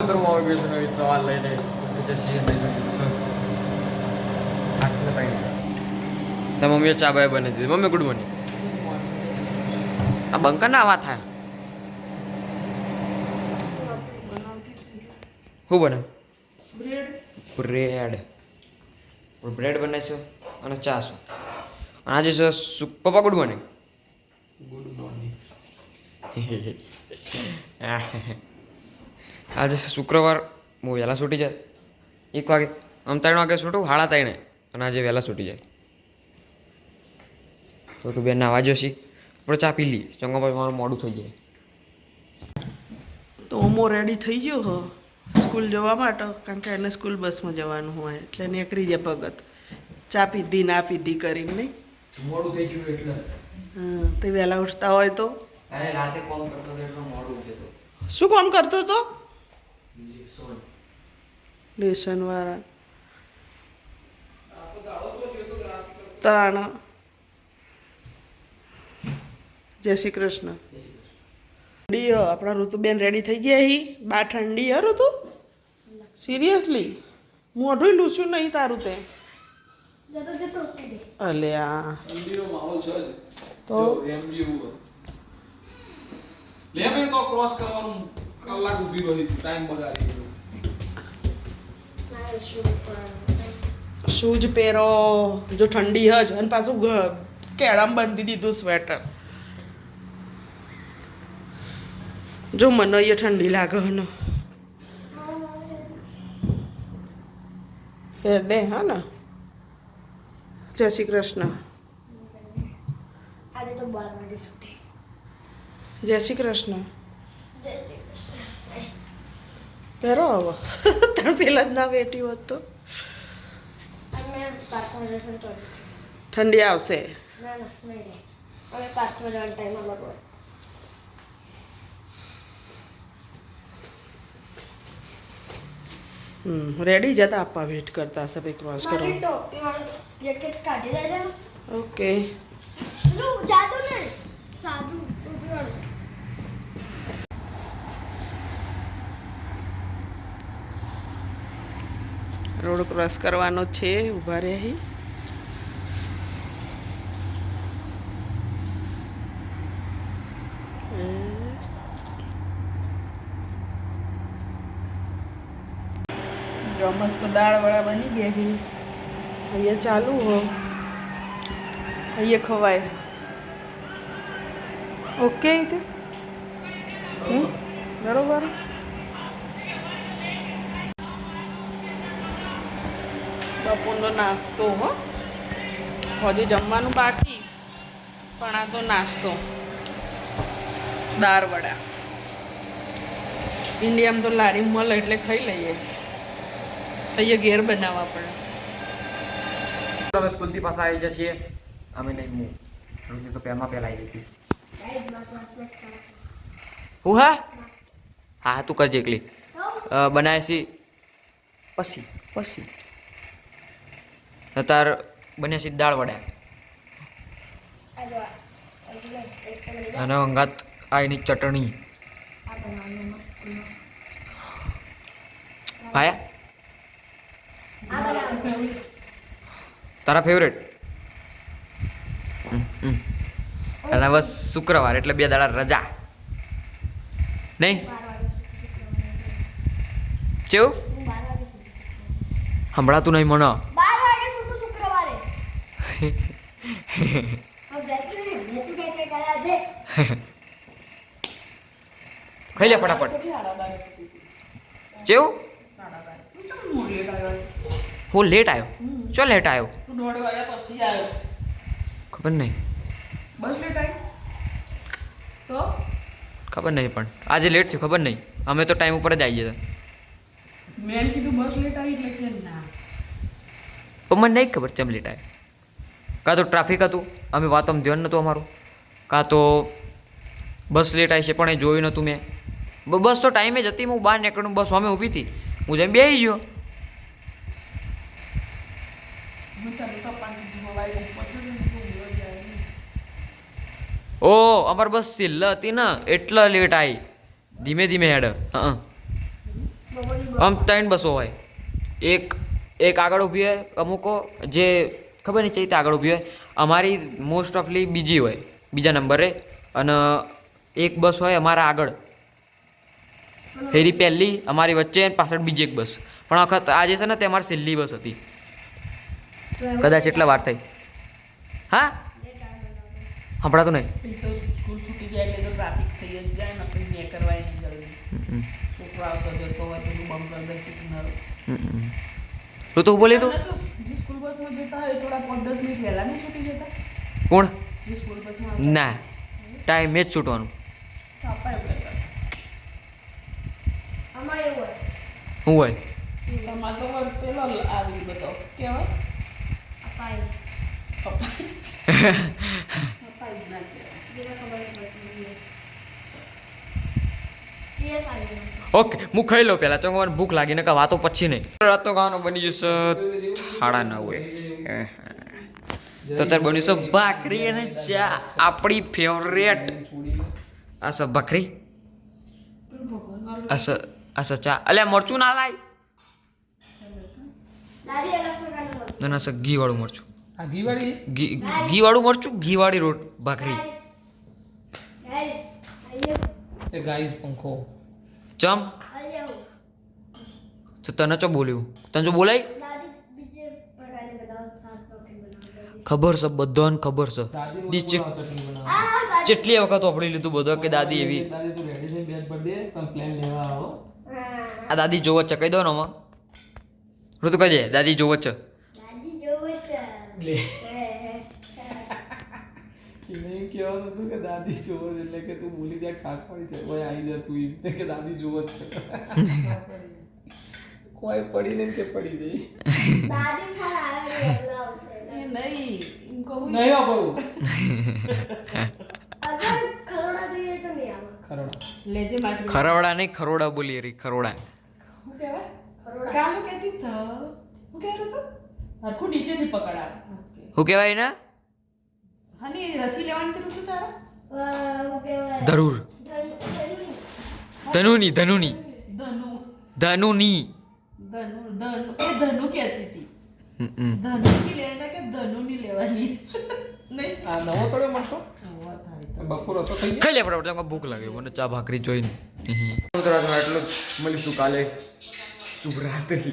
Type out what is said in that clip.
કરવામાં આવ્યો છે નવી સવાલ લઈને. જશીએ નહીં આટલે તાઈ તો મમ્મીએ ચા બાય બની દીધી. મમ્મી ગુડ મોર્નિંગ આ બંકર ના આવા થાય. શું બને બ્રેડ. બ્રેડ બનાવીશું અને ચા શું? અને આજે છે પપ્પા ગુડ મોર્નિંગ ગુડ મોર્નિંગ આજે શુક્રવાર હું વહેલા છૂટી જાય. એક વાગે આમ ત્રણ વાગે છૂટું હાડા ત્રણે અને આજે વહેલા છૂટી જાય. તો તું બેન નાવા જશી. આપણે ચા પી લઈ ચંગો ભાઈ મારું મોડું થઈ જાય. તો ઓમો રેડી થઈ ગયો હો? સ્કૂલ જવા માટે? કારણ કે એને સ્કૂલ બસમાં જવાનું હોય એટલે નીકળી જાય ભગત ચા પીધી ના પીધી કરીને નહીં? મોડું થઈ ગયું એટલે. હા તે વહેલા ઉઠતા હોય તો? અરે રાતે કોમ કરતો હતો એટલો મોડું ઉઠે તો. શું કામ કરતો તો લેસન વાળા તાણ જય શ્રી કૃષ્ણ ઠંડી હ આપણા ઋતુબેન રેડી થઈ ગયા હી? બા ઠંડી હે ઋતુ સિરિયસલી મોઢું લૂછું નહીં તારું તે. છે જ. તો? લે તો ક્રોસ કરવાનું કલાક ઊભી રહી ટાઈમ બગાડી. શૂઝ પહેરો જો ઠંડી હજ અને પાછું કેળામ બાંધી દીધું સ્વેટર. જો મને અહીંયા ઠંડી લાગે હને. પહેર દે હા ને. જય શ્રી કૃષ્ણ. જય શ્રી કૃષ્ણ. પહેરો આવો તણ પહેલાં જ ના વેટી હોત તો ઠંડી આવશે રેડી જતા આપવા વેટ કરતા હશે ભાઈ ક્રોસ કરો કરવા ઓકે રોડ ક્રોસ કરવાનો છે, ઊભા રહે. જો મસ્ત દાળવાળા બની ગયા છે? અહીંયા ચાલુ હો. અહીંયા ખવાય. ઓકે હિતેશ? બરોબર? બપોરનો નાસ્તો, હો. હજી જમવાનું બાકી, પણ આ તો નાસ્તો. દાળ વડા. ઇન્ડિયામાં તો લારી મળે એટલે ખાઈ લઈએ. અહીંયા ઘેર બનાવવા પડે હવે સ્કૂલથી પાછા આવી જશે. અમે નહીં હું ઋષિ તો પહેલાં પહેલાં આવી જતી. હા હા? હા તું કરજે એકલી. બનાવીશી પછી પછી. તો તાર બન્યા છે દાળ વડા. અને અંગાત આ એની ચટણી. ભાયા તારા ફેવરેટ અને બસ શુક્રવાર એટલે બે દાડા રજા. નહીં? બાર સંભળાતું નહીં મને બાર વાગે છૂટું શુક્રવારે હવે બ્રશ કરી બ્રશ કઈ કઈ કરા દે ખાઈ લે ફટાફટ. કેવું હું લેટ આવ્યો ચો લેટ આવ્યો ખબર નહીં. બસ લેટ તો ખબર નહીં પણ. આજે લેટ થયું ખબર નહીં. અમે તો ટાઈમ ઉપર જ આવી જતા મેં કીધું બસ લેટ આવી એટલે કે ના. પણ મને નહીં ખબર ચમ લેટ આવ્યો કાં તો ટ્રાફિક હતું? અમે વાતોમાં ધ્યાન નહોતું અમારું. કાં તો બસ લેટ આવી છે, પણ એ જોયું નહોતું મેં. બસ તો ટાઈમે જ હતી, હું બહાર નીકળું, બસ અમે ઊભી હતી. હું જેમ બેસી ગયો. ઓ અમારી બસ સિલ્લ હતી ને, એટલા લેટ આવી ધીમે ધીમે હેડ. હા. આમ ત્રણ બસો હોય. એક એક આગળ ઊભી હોય અમુકો, જે ખબર નહીં ચૈતા આગળ ઊભી હોય. અમારી મોસ્ટ ઓફલી બીજી હોય બીજા નંબરે. અને એક બસ હોય અમારા આગળ. ફેરી પહેલી અમારી વચ્ચે અને પાછળ બીજી એક બસ. પણ વખત આજે છે ને તે અમારી છેલ્લી બસ હતી. કદાચ એટલા વાર થઈ. હા? સંભળાતું નહીં? એ તો સ્કૂલ છૂટી જાય એટલે તો ટ્રાફિક થઈ જ જાય ને આપણે બે કરવાય નહીં જલ્દી હમ, છોકરો આવતો જતો હોય પેલું બમ કરી દે સિગ્નલ હમ, હમ. તું તું બોલી તું જે સ્કૂલ બસમાં જતા હોય? થોડા પંદર મિનિટ વહેલા નહીં છૂટી જતા કોણ જે. સ્કૂલ બસમાં ના ટાઈમે જ છૂટવાનું એવું હોય હોય ઓકે હું ખાઈ લઉં પહેલાં. તો મને ભૂખ લાગી ને કે વાતો પછી નહીં. રાતનો ખાવાનો બની જશે સાડા નવે તો અત્યારે બન્યું છે ભાખરી અને ચા. આપણી ફેવરેટ આ છે ભાખરી. આ છે આ છે ચા. અલ્યા મરચું ના લાય. ના ના છે ઘી વાળું મરચું. આ ઘી ઘી વાળું મરચું ઘી વાળી રોટ ભાખરી. ગાઈસ પંખો. ચમ. તો તને ચો બોલ્યું? તને જો બોલાય? દાદી બીજે પ્રકારની બનાવો ખાસ નોખી બનાવો ખબર છે બધાને ખબર છે. દાદી દી ચે- ચટણી બનાવો આ દાદી જેટલી વખત વાપરી લીધું બધો કે દાદી એવી. દાદી તું રેડી છે? બેગ પર દે તમે પ્લેન લેવા આવો. હા. આ દાદી જોવો છે કહી દો ને આમાં ઋતુ કહી દે દાદી જોવો છે. હે, હે. એમ કહેવાનું હતું કે દાદી જોવો એટલે કે તું બોલી જાય સાસ પડી છે ઓય આવી જા તું એમ કે દાદી જોવો જ છે કોઈ પડી ને કે પડી જાય દાદી ખાલી આવે નહીં નહીં માટે ખરવડા નહીં ખરોડા બોલી રી ખરોડા શું કહેવાય ને હની રસી લેવાનું કીધું તારે? શું કહેવાય? ધરુર ધનુની. ધનુની ધનુની. ધનુ. ધનુની. ધનુ ધનુ. એ ધનુ કહેતી હતી. હમ, હમ. ધનુ લેવાના કે ધનુની લેવાની? નહીં? આ નવો થોડો મળશો? આવા થાય તો. બપોર હતો થઈ ખાઈ લે બરાબર ભૂખ લાગે મને ચા ભાખરી જોઈને. એટલું જ મળીશું કાલે. શુભરાત્રી.